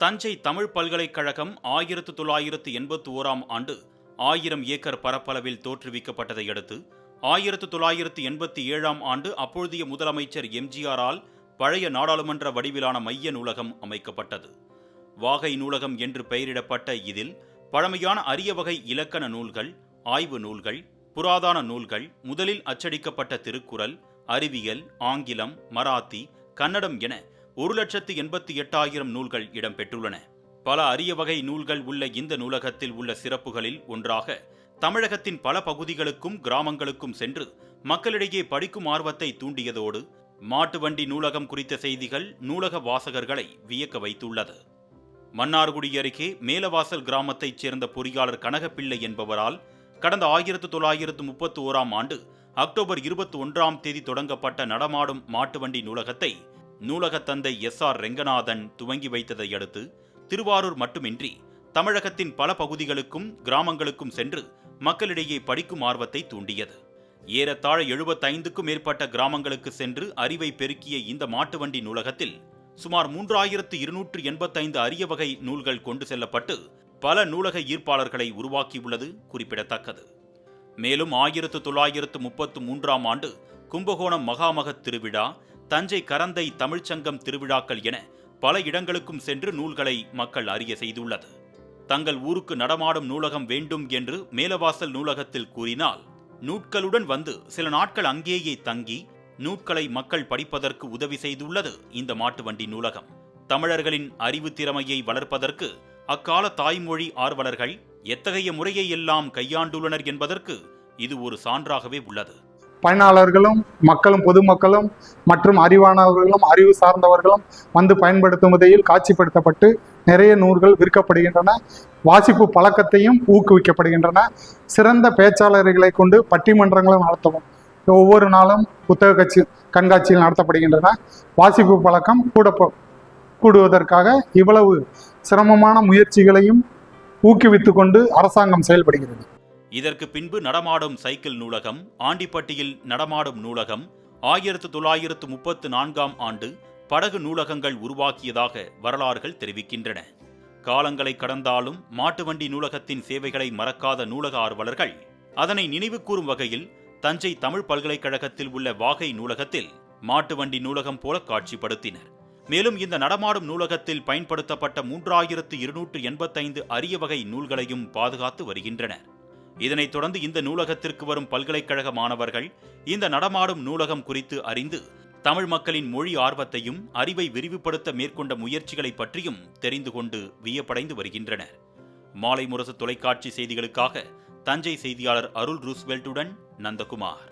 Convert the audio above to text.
தஞ்சை தமிழ் பல்கலைக்கழகம் ஆயிரத்து தொள்ளாயிரத்து எண்பத்தி ஓராம் ஆண்டு ஆயிரம் ஏக்கர் பரப்பளவில் தோற்றுவிக்கப்பட்டதை அடுத்து ஆயிரத்து தொள்ளாயிரத்து எண்பத்தி ஏழாம் ஆண்டு அப்பொழுதைய முதலமைச்சர் எம்ஜிஆரால் பழைய நாடாளுமன்ற வடிவிலான மைய நூலகம் அமைக்கப்பட்டது. வாகை நூலகம் என்று பெயரிடப்பட்ட இதில் பழமையான அரிய வகை இலக்கண நூல்கள் ஆய்வு நூல்கள் புராதான நூல்கள் முதலில் அச்சடிக்கப்பட்ட திருக்குறள் அறிவியல் ஆங்கிலம் மராத்தி கன்னடம் என ஒரு லட்சத்து எண்பத்தி எட்டாயிரம் நூல்கள் இடம்பெற்றுள்ளன. பல அரிய வகை நூல்கள் உள்ள இந்த நூலகத்தில் உள்ள சிறப்புகளில் ஒன்றாக தமிழகத்தின் பல பகுதிகளுக்கும் கிராமங்களுக்கும் சென்று மக்களிடையே படிக்கும் ஆர்வத்தை தூண்டியதோடு மாட்டு வண்டி நூலகம் குறித்த செய்திகள் நூலக வாசகர்களை வியக்க வைத்துள்ளது. மன்னார்குடி அருகே மேலவாசல் கிராமத்தைச் சேர்ந்த பொறியாளர் கனகப்பிள்ளை என்பவரால் கடந்த ஆயிரத்து தொள்ளாயிரத்து முப்பத்தி ஓராம் ஆண்டு அக்டோபர் இருபத்தி ஒன்றாம் தேதி தொடங்கப்பட்ட நடமாடும் மாட்டு வண்டி நூலகத்தை நூலகத் தந்தை எஸ் ஆர் ரெங்கநாதன் துவங்கி வைத்ததை அடுத்து திருவாரூர் மட்டுமின்றி தமிழகத்தின் பல பகுதிகளுக்கும் கிராமங்களுக்கும் சென்று மக்களிடையே படிக்கும் ஆர்வத்தை தூண்டியது. ஏறத்தாழ எழுபத்தைந்துக்கும் மேற்பட்ட கிராமங்களுக்கு சென்று அறிவை பெருக்கிய இந்த மாட்டு வண்டி நூலகத்தில் சுமார் மூன்றாயிரத்து இருநூற்று எண்பத்தைந்து அரிய வகை நூல்கள் கொண்டு செல்லப்பட்டு பல நூலக ஈர்ப்பாளர்களை உருவாக்கியுள்ளது குறிப்பிடத்தக்கது. மேலும் ஆயிரத்து தொள்ளாயிரத்து முப்பத்து மூன்றாம் ஆண்டு கும்பகோணம் மகாமகத் திருவிழா தஞ்சை கரந்தை தமிழ்ச்சங்கம் திருவிழாக்கள் என பல இடங்களுக்கும் சென்று நூல்களை மக்கள் அறிய செய்துள்ளது. தங்கள் ஊருக்கு நடமாடும் நூலகம் வேண்டும் என்று மேலவாசல் நூலகத்தில் கூறினால் நூட்களுடன் வந்து சில நாட்கள் அங்கேயே தங்கி நூட்களை மக்கள் படிப்பதற்கு உதவி செய்துள்ளது இந்த மாட்டு வண்டி நூலகம். தமிழர்களின் அறிவு திறமையை வளர்ப்பதற்கு அக்கால தாய்மொழி ஆர்வலர்கள் எத்தகைய முறையை எல்லாம் கையாண்டுள்ளனர் என்பதற்கு இது ஒரு சான்றாகவே உள்ளது. பயனாளர்களும் மக்களும் பொதுமக்களும் மற்றும் அறிவானவர்களும் அறிவு சார்ந்தவர்களும் வந்து பயன்படுத்தும் விதையில் காட்சிப்படுத்தப்பட்டு நிறைய நூல்கள் விற்கப்படுகின்றன. வாசிப்பு பழக்கத்தையும் ஊக்குவிக்கப்படுகின்றன. சிறந்த பேச்சாளர்களை கொண்டு பட்டிமன்றங்களும் நடத்தவும் ஒவ்வொரு நாளும் புத்தக கட்சி கண்காட்சிகள் நடத்தப்படுகின்றன. வாசிப்பு பழக்கம் கூட கூடுவதற்காக இவ்வளவு சிரமமான முயற்சிகளையும் ஊக்குவித்து கொண்டு அரசாங்கம் செயல்படுகிறது. இதற்கு பின்பு நடமாடும் சைக்கிள் நூலகம் ஆண்டிப்பட்டியில் நடமாடும் நூலகம் ஆயிரத்து தொள்ளாயிரத்து முப்பத்து நான்காம் ஆண்டு படகு நூலகங்கள் உருவாக்கியதாக வரலாறுகள் தெரிவிக்கின்றன. காலங்களை கடந்தாலும் மாட்டு வண்டி நூலகத்தின் சேவைகளை மறக்காத நூலக ஆர்வலர்கள் அதனை நினைவுகூரும் வகையில் தஞ்சை தமிழ் பல்கலைக்கழகத்தில் உள்ள வாகை நூலகத்தில் மாட்டு வண்டி நூலகம் போல காட்சிப்படுத்தினர். மேலும் இந்த நடமாடும் நூலகத்தில் பயன்படுத்தப்பட்ட மூன்றாயிரத்து இருநூற்று எண்பத்தைந்து அரிய வகை நூல்களையும் பாதுகாத்து வருகின்றனர். இதனைத் தொடர்ந்து இந்த நூலகத்திற்கு வரும் பல்கலைக்கழக மாணவர்கள் இந்த நடமாடும் நூலகம் குறித்து அறிந்து தமிழ் மக்களின் மொழி ஆர்வத்தையும் அறிவை விரிவுபடுத்த மேற்கொண்ட முயற்சிகளை பற்றியும் தெரிந்து கொண்டு வியப்படைந்து வருகின்றனர். மாலை முரசு தொலைக்காட்சி செய்திகளுக்காக தஞ்சை செய்தியாளர் அருள் ரூஸ்வெல்ட்டுடன் நந்தகுமார்.